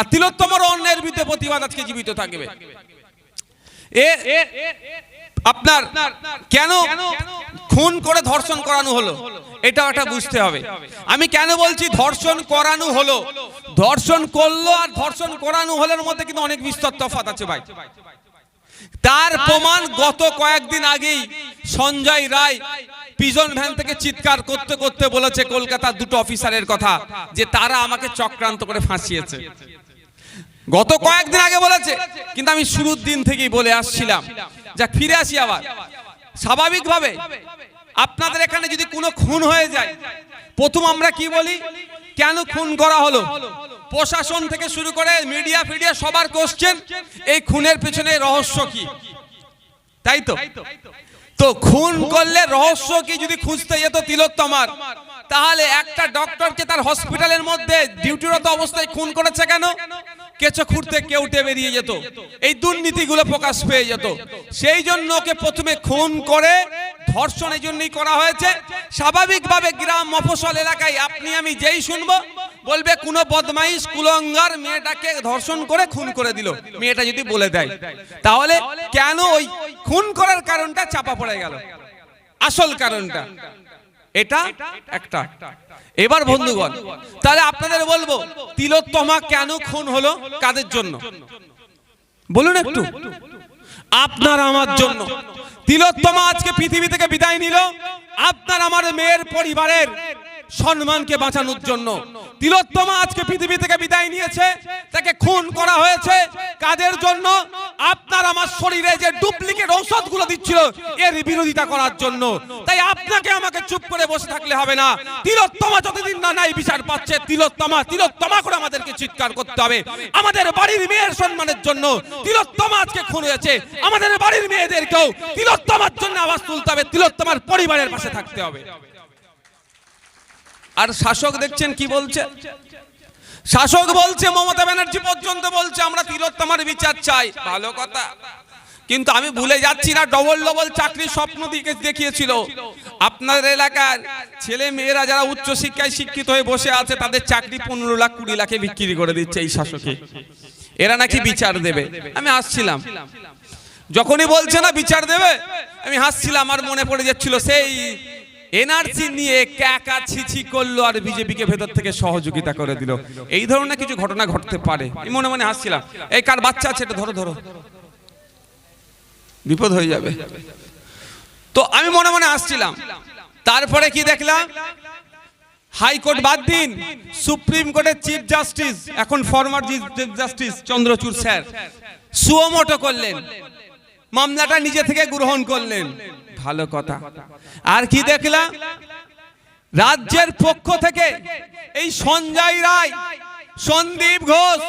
আর তিলোত্তমার অন্যের বিরুদ্ধে প্রতিবাদ আজকে জীবিত থাকবে। আপনার কেন খুন করে ধর্ষণ করানো হলো? এটা একটা বুঝতে হবে। আমি কেন বলছি ধর্ষণ করানো হলো? ধর্ষণ করল আর ধর্ষণ করানো হলোর মধ্যে কিন্তু অনেক বিস্তর তফাৎ আছে ভাই। তার প্রমাণ গত কয়েকদিন আগেই সঞ্জয় রায় পিজন ভ্যান থেকে চিৎকার করতে করতে বলেছে, কলকাতার দুটো অফিসারের কথা, যে তারা আমাকে চক্রান্ত করে ফাঁসিয়েছে। গত কয়েকদিন আগে বলেছে, কিন্তু আমি শুরুর দিন থেকেই বলে আসছিলাম। যা, ফিরে আসি আবার। স্বাভাবিকভাবে আপনাদের এখানে যদি কোনো খুন হয়ে যায়, প্রথম আমরা কি বলি? কেন খুন করা হলো? প্রশাসন থেকে শুরু করে মিডিয়া ফিডিয়া সবার কোশ্চেন এই খুনের পেছনে রহস্য কি? তাই তো? তো খুন করলে রহস্য কি? যদি খুঁজতে যেত তিলোত্তমার, তাহলে একটা ডক্টরকে তার হসপিটালের মধ্যে ডিউটিরত অবস্থায় খুন করেছে কেন? কেঁচো খুঁড়তে কেউটে বেরিয়ে যেত। এই দুর্নীতিগুলো প্রকাশ পেয়ে যেত। সেই জন্য ওকে প্রথমে খুন করে ধর্ষণ এই জন্যই করা হয়েছে। স্বাভাবিকভাবে গ্রাম মফসল এলাকায় আপনি আমি যেই শুনব বলবে কোনো বদমাইশ কুলঙ্গার মেয়েটাকে ধর্ষণ করে খুন করে দিল। মেয়েটা যদি বলে দেয়। তাহলে কেন ওই খুন করার কারণটা চাপা পড়ে গেল? আসল কারণটা। এটা একটা। এবার বন্ধুগণ তাহলে আপনাদের বলব তিলোত্তমা কেন খুন হলো? কাদের জন্য? বলুন একটু। আপনার আমার জন্য। তিলোত্তমা আজকে পৃথিবী থেকে বিদায় নিল। আপনার আমার মেয়ের পরিবারের সম্মানকে বাঁচানোর জন্য। তিলোত্তমা আজকে পৃথিবী থেকে বিদায় নিয়েছে, তাকে খুন করা হয়েছে। কাদের জন্য আপনার আমার শরীরে যে ডুপ্লিকেট ঔষধগুলো দিচ্ছিল, এর বিরোধিতা করার জন্য। তাই আপনাকে আমাকে চুপ করে বসে থাকলে হবে না। তিলোত্তমা যতদিন না নাই বিচার পাচ্ছে, তিলোত্তমা তিলোত্তমা করে আমাদেরকে চিৎকার করতে হবে। আমাদের বাড়ির মেয়ের সম্মানের জন্য তিলোত্তমা আজকে খুন হয়েছে। আমাদের বাড়ির মেয়েদেরকেও তিলোত্তমার জন্য আওয়াজ তুলতে হবে। তিলোত্তমার পরিবারের পাশে থাকতে হবে। আর শাসক দেখছেন কি বলছে? শাসক বলছে, মমতা ব্যানার্জি পর্যন্ত বলছে, আমরা তিলোত্তমার বিচার চাই। ভালো কথা। কিন্তু আমি ভুলে যাচ্ছি না, ডবল ডবল চাকরির স্বপ্ন দিকে দেখিয়েছিল। আপনাদের এলাকার ছেলে মেয়েরা যারা উচ্চ শিক্ষায় শিক্ষিত হয়ে বসে আছে, তাদের চাকরি পনেরো লাখ, কুড়ি লাখে বিক্রি করে দিচ্ছে এই শাসকে। এরা নাকি বিচার দেবে? আমি আসছিলাম যখনই বলছে না বিচার দেবে, আমি হাসছিলাম আমার মনে পড়ে যাচ্ছিল, সেই এনআরসি নিয়ে ক্যাকা ছিছি করল আর বিজেপিকে ভেতর থেকে সহযোগিতা করে দিল। এই ধরনের কিছু ঘটনা ঘটতে পারে। মনে মনে হাসছিলাম। এই কার বাচ্চা আছে এটা ধরো ধরো। বিপদ হয়ে যাবে। তো আমি মনে মনে আসছিলাম তারপরে কি দেখলাম? হাইকোর্ট বাদ দিন। সুপ্রিম কোর্টের চিফ জাস্টিস, এখন former chief justice Chandrachud sir. Suo motu করলেন। মামলাটা নিজে থেকে গ্রহণ করলেন। ভালো কথা। আর কি দেখলাম? রাজ্যের পক্ষ থেকে এই সঞ্জয় রায়, সন্দীপ ঘোষ,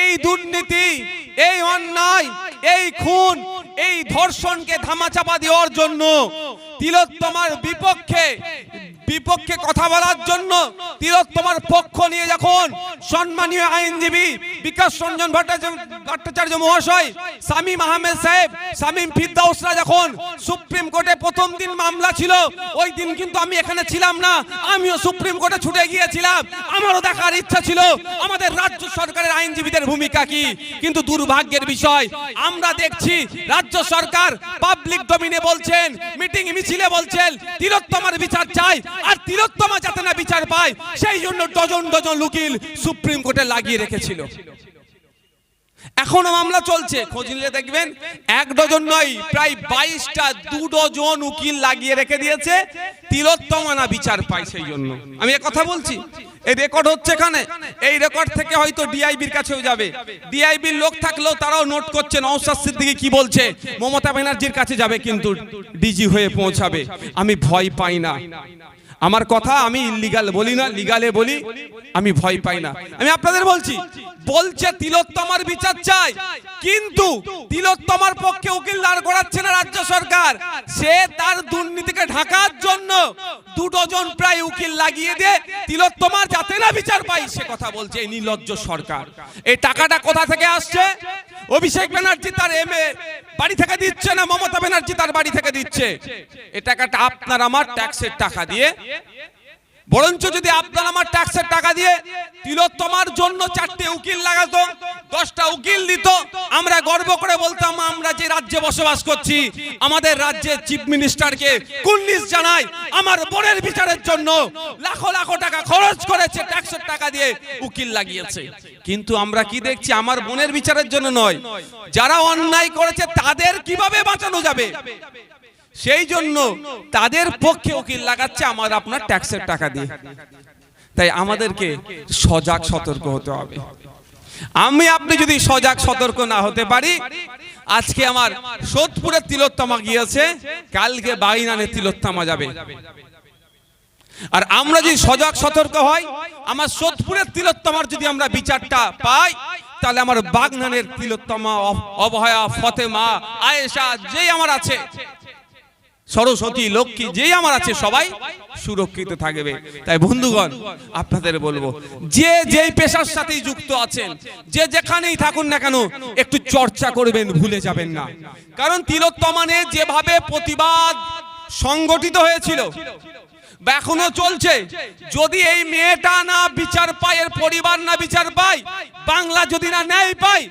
এই দুর্নীতি, এই অন্যায়, এই খুন, এই ধর্ষণকে ধামাচাপা দেওয়ার জন্য তিলোত্তমার বিপক্ষে বিপক্ষে কথা বলার জন্য তিলোত্তমার পক্ষ নিয়ে যখন সম্মানীয় আইনজীবী বিকাশ রঞ্জন ভট্টাচার্য মহাশয় সামিম আহমেদ সাহেব সামিম ফিরদাউসরা যখন সুপ্রিম কোর্টে প্রথম দিন মামলা ছিল, ওই দিন কিন্তু আমি এখানে ছিলাম না, আমিও সুপ্রিম কোর্টে ছুটে গিয়েছিলাম। আমারও দেখার ইচ্ছা ছিল, আমাদের রাজ্য সরকারের আইনজীবীদের ভূমিকা কি? কিন্তু দুর্ভাগ্যের বিষয়, আমরা দেখছি রাজ্য সরকার পাবলিক ডোমিনে বলছেন মিটিং মিছিলে বলছেন তিলোত্তমার বিচার চাই আর তিলোত্তমা যাতে না বিচার পায়, সেই জন্য ডজন ডজন উকিল সুপ্রিম কোর্টে লাগিয়ে রেখেছিল। এখনও মামলা চলছে, খোঁজ নিলে দেখবেন এক ডজন নয়, প্রায় বাইশটা, দু ডজন উকিল লাগিয়ে রেখে দিয়েছে, তিলোত্তমা না বিচার পায় সেই জন্য। আমি কথা বলছি এই রেকর্ড হচ্ছে এখানে এই রেকর্ড থেকে হয়তো ডিআইবির কাছেও যাবে। ডিআইবির লোক থাকলেও তারাও নোট করছে, নওশাদ সিদ্দিকী কি বলছে, মমতা ব্যানার্জির কাছে যাবে কিন্তু ডিজি হয়ে পৌঁছাবে। আমি ভয় পাই না। আমার কথা আমি ইলিগাল বলি না লিগালে বলি, আমি ভয় পাই না। আমি আপনাদের বলছি, বলছে তিলোত্তমার বিচার চাই, কিন্তু তিলোত্তমার পক্ষে উকিল দাঁড় করাচ্ছে না রাজ্য সরকার। সে তার দুর্নীতিকে ঢাকার জন্য দু ডজন প্রায় উকিল লাগিয়ে দিয়ে তিলোত্তমার যাতে না বিচার পাই, সে কথা বলছে এই নির্লজ্জ সরকার। এই টাকাটা কোথা থেকে আসছে? অভিষেক ব্যানার্জি তার এম বাড়ি থেকে দিচ্ছে না, মমতা ব্যানার্জি তার বাড়ি থেকে দিচ্ছে? এই টাকাটা আপনার, আমার ট্যাক্সের টাকা দিয়ে বরঞ্চ যদি আপনার আমার ট্যাক্সের টাকা দিয়ে তিলোত্তমার জন্য চারটে উকিল লাগাতো, দশটা উকিল দিত, আমরা গর্ব করে বলতাম, আমরা যে রাজ্যে বসবাস করছি, আমাদের রাজ্যের চিফ মিনিস্টারকে কুন্নিস জানাই, আমার বোনের বিচারের জন্য লাখো লাখো টাকা খরচ করেছে ট্যাক্সের টাকা দিয়ে উকিল লাগিয়েছে। কিন্তু আমরা কি দেখছি, আমার বোনের বিচারের জন্য নয়, যারা অন্যায় করেছে, তাদের কীভাবে বাঁচানো যাবে? সেই জন্য তাদের পক্ষে উকিল লাগাচ্ছে আমার আপনার ট্যাক্সের টাকা দিয়ে? তাই আমাদেরকে সজাগ সতর্ক হতে হবে। আমি আপনি যদি সজাগ সতর্ক না হতে পারি আজকে আমার সোদপুরের তিলোত্তমা গিয়েছে কালকে বাইনানের তিলোত্তমা যাবে। আর আমরা যদি সজাগ সতর্ক হয় আমার সোদপুরের তিলোত্তমার যদি আমরা বিচারটা পাই তাহলে আমার বাগনানের তিলোত্তমা অব- অভয়া ফতেমা আয়েশা যেই আমার আছে। সরস্বতী, লক্ষ্মী, যেই আমার আছে সবাই সুরক্ষিত থাকবে। তাই বন্ধুগণ, আপনাদের বলব, যে যেই পেশার সাথেই যুক্ত আছেন, যে যেখানেই থাকুন না কেন, একটু চর্চা করবেন, ভুলে যাবেন না। কারণ তিলোত্তমানে যেভাবে প্রতিবাদ সংগঠিত হয়েছিল এখনও চলছে। যদি এই মেয়েটা না বিচার পায়, এর পরিবার না বিচার পায়, বাংলা যদি না ন্যায় পায়,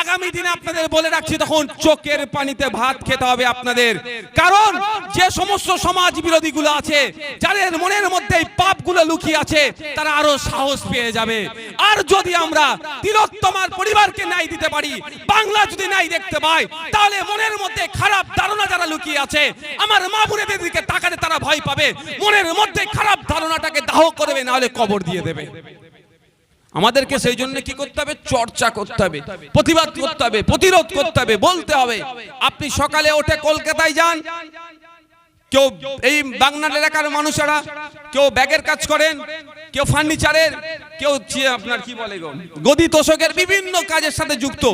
আগামী দিনে আপনাদের বলে রাখছি, তখন চোখের পানিতে ভাত খেতে হবে আপনাদের। কারণ যে সমস্ত সমাজ বিরোধী গুলো আছে, যাদের মনের মধ্যে এই পাপগুলো লুকিয়ে আছে, তারা আরও সাহস পেয়ে যাবে। আর যদি আমরা তিলোত্তমার পরিবারকে ন্যায় দিতে পারি, বাংলা যদি ন্যায় দেখতে পাই তাহলে মনের মধ্যে খারাপ ধারণা যারা লুকিয়ে আছে, আমার মা বোনেদের দিকে তাকাতে তারা ভয় পাবে। মনের মধ্যে খারাপ ধারণাটাকে দাহ করবে, নাহলে কবর দিয়ে দেবে। আমাদেরকে সেই জন্য কি করতে হবে? চর্চা করতে হবে, প্রতিবাদ করতে হবে, প্রতিরোধ করতে হবে, বলতে হবে, আপনি সকালে ওঠে কলকাতায় যান। কেউ এই বাংলার এলাকার মানুষেরা, কেউ ব্যাগের কাজ করেন কেউ ফার্নিচারের, কেউ আপনার কি বলে গদি তোষকের বিভিন্ন কাজের সাথে যুক্ত,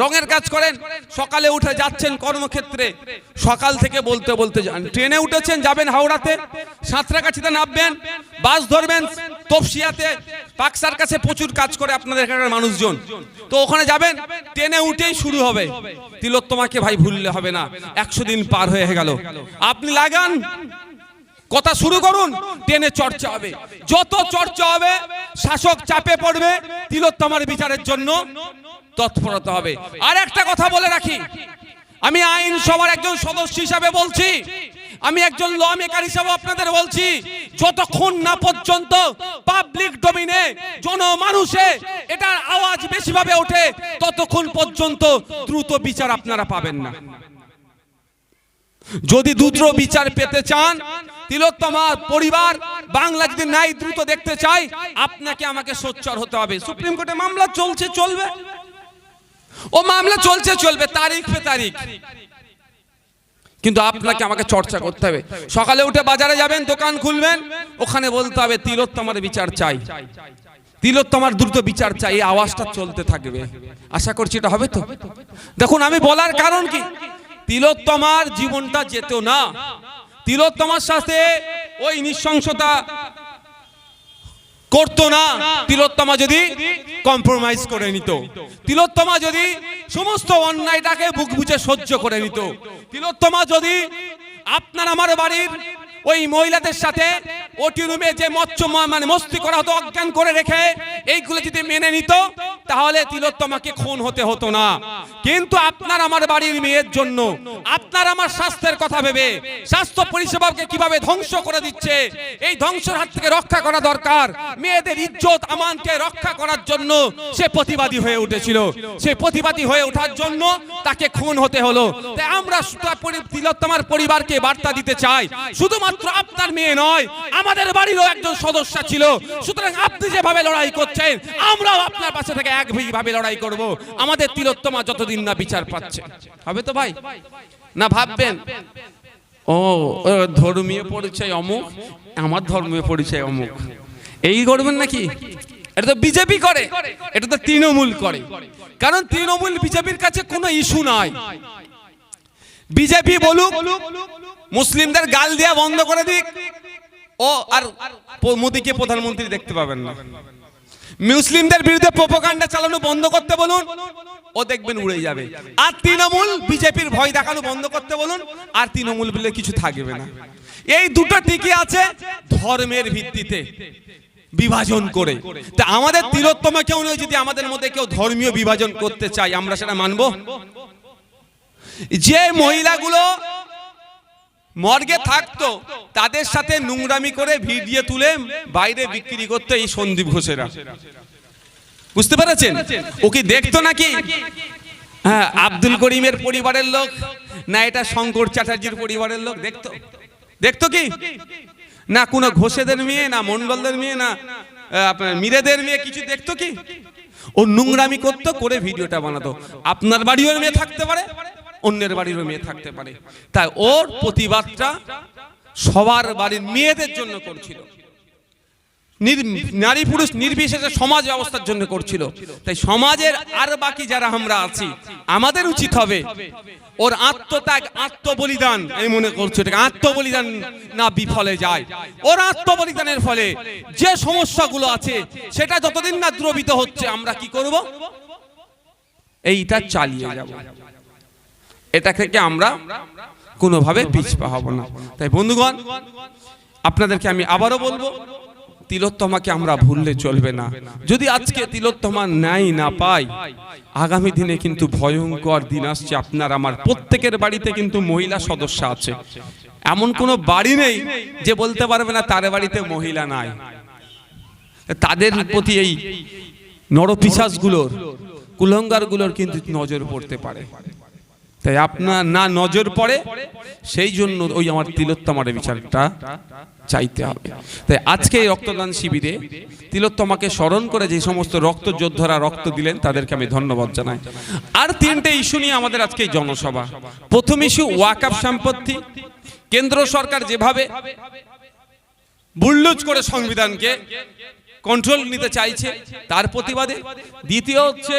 রঙের কাজ করেন, সকালে উঠে যাচ্ছেন কর্মক্ষেত্রে, সকাল থেকে বলতে বলতে যান। ট্রেনে উঠেছেন, যাবেন হাওড়াতে, সাঁতরাগাছিতে নামবেন, বাস ধরবেন, তপসিয়াতে, পাকসার কাছে প্রচুর কাজ করে আপনাদের এখানকার মানুষজন। তো ওখানে যাবেন, ট্রেনে উঠেই শুরু হবে। তিলোত্তমাকে ভাই ভুললে হবে না, একশো দিন পার হয়ে গেল। আপনি লাগান কথা শুরু করুন ট্রেনে চর্চা হবে। যত চর্চা হবে শাসক চাপে পড়বে তিলোত্তমার বিচারের জন্য তৎপরতা হবে। আর একটা কথা বলে রাখি। আমি আইন সভার একজন সদস্য হিসাবে বলছি। আমি একজন ল মেকার হিসাবে আপনাদের বলছি যতক্ষণ না পর্যন্ত পাবলিক ডোমিনে জনমানুষে এটার আওয়াজ বেশিভাবে ওঠে ততক্ষণ পর্যন্ত দ্রুত বিচার আপনারা পাবেন না। যদি দ্রুত বিচার পেতে চান, তিলোত্তমার পরিবার বাংলা যদি ন্যায় দ্রুত দেখতে চাই আপনাকে আমাকে সোচ্চার হতে হবে। সুপ্রিম কোর্টে মামলা চলছে, চলবে। ও মামলা চলছে, চলবে, তারিখ পে তারিখ। কিন্তু আপনাকে আমাকে চর্চা করতে হবে। সকালে উঠে বাজারে যাবেন, দোকান খুলবেন, ওখানে বলতে হবে তিলোত্তমার বিচার চাই। তিলোত্তমার দ্রুত বিচার চাই, এই আওয়াজটা চলতে থাকবে। আশা করছি এটা হবে তো? দেখুন, আমি বলার কারণ কি? তিলোত্তমার জীবনটা যেত না। তিলোত্তমার সাথে ওই নৃশংসতা করতো না। তিলোত্তমা যদি কম্প্রোমাইজ করে নিত। তিলোত্তমা যদি সমস্ত অন্যায়টাকে বুক বুঝে সহ্য করে নিত। তিলোত্তমা যদি আপনার আমার বাড়ির ওই মহিলাদের সাথে রুমে যে মৎস্য মানে মস্তি করা হতো, অজ্ঞান করে রেখে এইগুলো যদি মেনে নিত, তাহলে তিলোত্তমাকে খুন হতে হতো না। কিন্তু আপনার আমার বাড়ির মেয়ের জন্য, আপনার আমার স্বাস্থ্যের কথা ভেবে, স্বাস্থ্য পরিষেবাকে কীভাবে ধ্বংস করে দিচ্ছে, এই ধ্বংসের হাত থেকে রক্ষা করা দরকার। মেয়েদের ইজ্জত, আমানকে রক্ষা করার জন্য সে প্রতিবাদী হয়ে উঠেছিল। সে প্রতিবাদী হয়ে ওঠার জন্য তাকে খুন হতে হলো। তাই আমরা তিলোত্তমার পরিবারকে বার্তা দিতে চাই। শুধুমাত্র আপনার মেয়ে নয় আমাদের বাড়িরও একজন সদস্য ছিল। সুতরাং আপনি যেভাবে লড়াই করছেন, আমরাও আপনার পাশে থেকে একভাবে লড়াই করব। আমাদের তিলোত্তমা যতদিন না বিচার পাচ্ছে। হবে তো ভাই? না ভাববেন? ও ধর্মীয় পরিচয় অমুক, আমার ধর্মীয় পরিচয় অমুক। এই করবেন নাকি? এটা তো বিজেপি করে, এটা তো তৃণমূল করে। কারণ তৃণমূল বিজেপির কাছে কোনো ইস্যু নাই। বিজেপি বলুক, মুসলিমদের গাল দেওয়া বন্ধ করে দিক। ও আর মোদিকে প্রধানমন্ত্রী দেখতে পাবেন না। মুসলিমদের বিরুদ্ধে প্রোপাগান্ডা চালানো বন্ধ করতে বলুন, ও দেখবেন উড়ে যাবে। আর তৃণমূল, বিজেপির ভয় দেখানো বন্ধ করতে বলুন, আর তৃণমূল বলে কিছু থাকবে না। এই দুটো টিকে আছে ধর্মের ভিত্তিতে বিভাজন করে। তা আমাদের তিলোত্তমা কেউ নয়, যদি আমাদের মধ্যে কেউ ধর্মীয় বিভাজন করতে চাই আমরা সেটা মানব? যে মহিলাগুলো মর্গে থাকতো, তাদের সাথে নোংরামি করে ভিডিও তুলে বাইরে বিক্রি করতে এই সন্দীপ ঘোষেরা। বুঝতে পেরেছেন? ও কি দেখতো নাকি? হ্যাঁ আব্দুল করিমের পরিবারের লোক, না এটা শঙ্কর চ্যাটার্জির পরিবারের লোক, দেখতো? দেখতো কি? না কোনো ঘোষেদের মেয়ে, না মন্ডলদের মেয়ে, না আপনার মিরেদের মেয়ে, কিছু দেখতো কি? ও নোংরামি করতো, করে ভিডিওটা বানাতো। আপনার বাড়িও মেয়ে থাকতে পারে? অন্যের বাড়িরও মেয়ে থাকতে পারে। তাই ওর প্রতিবাদটা সবার বাড়ির মেয়েদের জন্য করছিল। নারী পুরুষ নির্বিশেষে সমাজ ব্যবস্থার জন্য করছিল। তাই সমাজের আর বাকি যারা আমরা আছি, আমাদের উচিত হবে ওর আত্মত্যাগ, আত্মবলিদান, আমি মনে করছি এটাকে আত্মবলিদান না বিফলে যায়। ওর আত্মবলিদানের ফলে যে সমস্যাগুলো আছে, সেটা যতদিন না দ্রবিত হচ্ছে, আমরা কি করব? এইটা চালিয়ে যাব। এটা থেকে আমরা কোনোভাবে পিছপা হব না। তাই বন্ধুগণ, আপনাদেরকে আমি আবারও বলব, তিলোত্তমাকে আমরা ভুললে চলবে না। যদি আজকে তিলোত্তমা ন্যায় না পাই আগামী দিনে কিন্তু ভয়ঙ্কর দিন আসছে। আপনার আমার প্রত্যেকের বাড়িতে কিন্তু মহিলা সদস্য আছে। এমন কোনো বাড়ি নেই যে বলতে পারবে না, তার বাড়িতে মহিলা নাই। তাদের প্রতি এই নরপিশাচগুলোর, কুলঙ্গারগুলোর কিন্তু নজর পড়তে পারে। তাই আপনার না নজর পড়ে, সেই জন্য ওই আমার তিলোত্তমার বিচারটা চাইতে হবে। তাই আজকে এই রক্তদান শিবিরে তিলোত্তমাকে স্মরণ করে যে সমস্ত রক্ত যোদ্ধারা রক্ত দিলেন, তাদেরকে আমি ধন্যবাদ জানাই। আর তিনটে ইস্যু নিয়ে আমাদের আজকে জনসভা। প্রথম ইস্যু, ওয়াকআপ সম্পত্তি। কেন্দ্র সরকার যেভাবে বুল্লুজ করে সংবিধানকে কন্ট্রোল নিতে চাইছে, তার প্রতিবাদে। দ্বিতীয় হচ্ছে